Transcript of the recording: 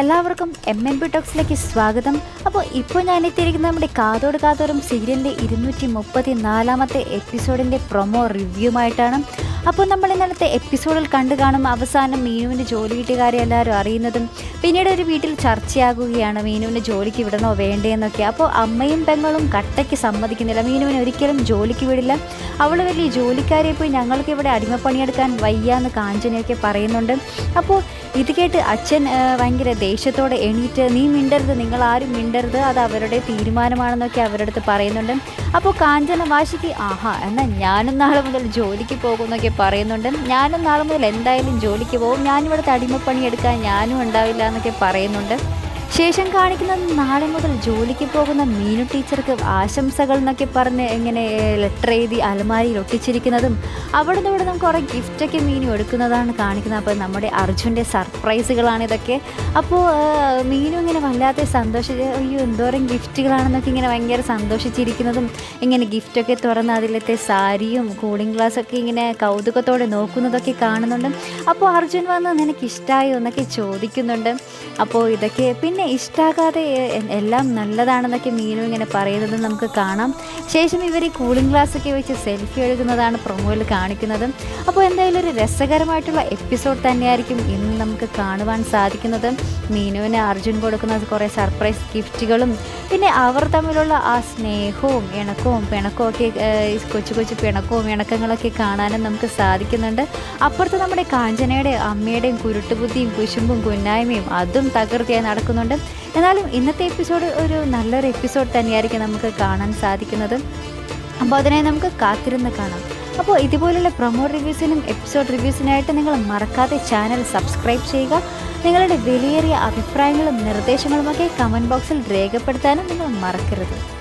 എല്ലാവർക്കും M N B ടോക്സിലേക്ക് സ്വാഗതം. അപ്പോൾ ഇപ്പോൾ ഞാൻ എത്തിയിരിക്കുന്നത് നമ്മുടെ കാതോട് കാതോറും സീരിയലിന്റെ ഇരുന്നൂറ്റി മുപ്പത്തി നാലാമത്തെ എപ്പിസോഡിന്റെ പ്രൊമോ റിവ്യൂമായിട്ടാണ്. അപ്പോൾ നമ്മൾ ഇന്നലത്തെ എപ്പിസോഡിൽ കണ്ടു കാണും അവസാനം മീനുവിന്റെ ജോലി കിട്ടിയ എല്ലാവരും അറിയുന്നതും. പിന്നീട് ഒരു വീട്ടിൽ ചർച്ചയാകുകയാണ് മീനുവിന് ജോലിക്ക് വിടണോ വേണ്ടേന്നൊക്കെ. അപ്പോൾ അമ്മയും പെങ്ങളും കട്ടയ്ക്ക് സമ്മതിക്കുന്നില്ല. മീനുവിന് ഒരിക്കലും ജോലിക്ക് വിടില്ല. അവൾ വലിയ ജോലിക്കാരെ പോയി ഞങ്ങൾക്ക് ഇവിടെ അടിമപ്പണിയെടുക്കാൻ വയ്യാന്ന് കാഞ്ചനയൊക്കെ പറയുന്നുണ്ട്. അപ്പോൾ ഇത് കേട്ട് അച്ഛൻ ഭയങ്കര ദേഷ്യത്തോടെ എണീറ്റ് നീ മിണ്ടരുത് നിങ്ങൾ ആരും മിണ്ടരുത് അത് അവരുടെ തീരുമാനമാണെന്നൊക്കെ അവരുടെ അടുത്ത് പറയുന്നുണ്ട്. അപ്പോൾ കാഞ്ചന വാശിക്ക് ആഹാ എന്നാൽ ഞാനും നാളെ മുതൽ ജോലിക്ക് പോകുമെന്നൊക്കെ പറയുന്നുണ്ട്. ഞാനും നാളെ മുതൽ എന്തായാലും ജോലിക്ക് പോകും. ഞാനിവിടുത്തെ അടിമപ്പണി എടുക്കാൻ ഞാനും ഉണ്ടാവില്ല എന്നൊക്കെ പറയുന്നുണ്ട്. ശേഷം കാണിക്കുന്ന നാളെ മുതൽ ജോലിക്ക് പോകുന്ന മീനു ടീച്ചർക്ക് ആശംസകൾ എന്നൊക്കെ പറഞ്ഞ് ഇങ്ങനെ ലെറ്റർ എഴുതി അലമാരിയിൽ ഒട്ടിച്ചിരിക്കുന്നതും അവിടെ നിന്ന് ഇവിടെ കുറേ ഗിഫ്റ്റൊക്കെ മീനു എടുക്കുന്നതാണ് കാണിക്കുന്നത്. അപ്പോൾ നമ്മുടെ അർജുന്റെ സർപ്രൈസുകളാണ് ഇതൊക്കെ. അപ്പോൾ മീനു ഇങ്ങനെ വല്ലാത്ത സന്തോഷ അയ്യോ എന്തോരം ഗിഫ്റ്റുകളാണെന്നൊക്കെ ഇങ്ങനെ ഭയങ്കര സന്തോഷിച്ചിരിക്കുന്നതും ഇങ്ങനെ ഗിഫ്റ്റൊക്കെ തുറന്ന് അതിലത്തെ സാരിയും കൂളിംഗ് ഗ്ലാസ്സൊക്കെ ഇങ്ങനെ കൗതുകത്തോടെ നോക്കുന്നതൊക്കെ കാണുന്നുണ്ട്. അപ്പോൾ അർജുൻ വന്ന് നിനക്ക് ഇഷ്ടമായോ എന്നൊക്കെ ചോദിക്കുന്നുണ്ട്. അപ്പോൾ ഇതൊക്കെ പിന്നെ ഇഷ്ടാകാതെ എല്ലാം നല്ലതാണെന്നൊക്കെ മീനു ഇങ്ങനെ പറയുന്നത് നമുക്ക് കാണാം. ശേഷം ഇവർ ഈ കൂളിംഗ് ഗ്ലാസ് ഒക്കെ വെച്ച് സെൽഫി എടുക്കുന്നതാണ് പ്രൊമോയിൽ കാണിക്കുന്നത്. അപ്പോൾ എന്തായാലും ഒരു രസകരമായിട്ടുള്ള എപ്പിസോഡ് തന്നെയായിരിക്കും ഇന്ന് നമുക്ക് കാണുവാൻ സാധിക്കുന്നത്. മീനുവിന് അർജുൻ കൊടുക്കുന്ന കുറേ സർപ്രൈസ് ഗിഫ്റ്റുകളും പിന്നെ അവർ തമ്മിലുള്ള ആ സ്നേഹവും ഇണക്കവും പിണക്കവും ഒക്കെ കൊച്ചു കൊച്ചു പിണക്കവും ഇണക്കങ്ങളൊക്കെ കാണാനും നമുക്ക് സാധിക്കുന്നുണ്ട്. അപ്പുറത്ത് നമ്മുടെ കാഞ്ചനയുടെ അമ്മയുടെയും കുരുട്ടുബുദ്ധിയും കുശുമ്പും കുന്നായ്മയും അതും തകൃതിയായി നടക്കുന്നുണ്ട്. എന്നാലും ഇന്നത്തെ എപ്പിസോഡ് ഒരു നല്ലൊരു എപ്പിസോഡ് തന്നെയായിരിക്കും നമുക്ക് കാണാൻ സാധിക്കുന്നത്. അപ്പോൾ അതിനെ നമുക്ക് കാത്തിരുന്ന് കാണാം. അപ്പോൾ ഇതുപോലുള്ള പ്രൊമോ റിവ്യൂസിനും എപ്പിസോഡ് റിവ്യൂസിനായിട്ട് നിങ്ങൾ മറക്കാതെ ചാനൽ സബ്സ്ക്രൈബ് ചെയ്യുക. നിങ്ങളുടെ വിലയേറിയ അഭിപ്രായങ്ങളും നിർദ്ദേശങ്ങളുമൊക്കെ കമന്റ് ബോക്സിൽ രേഖപ്പെടുത്താനും നിങ്ങൾ മറക്കരുത്.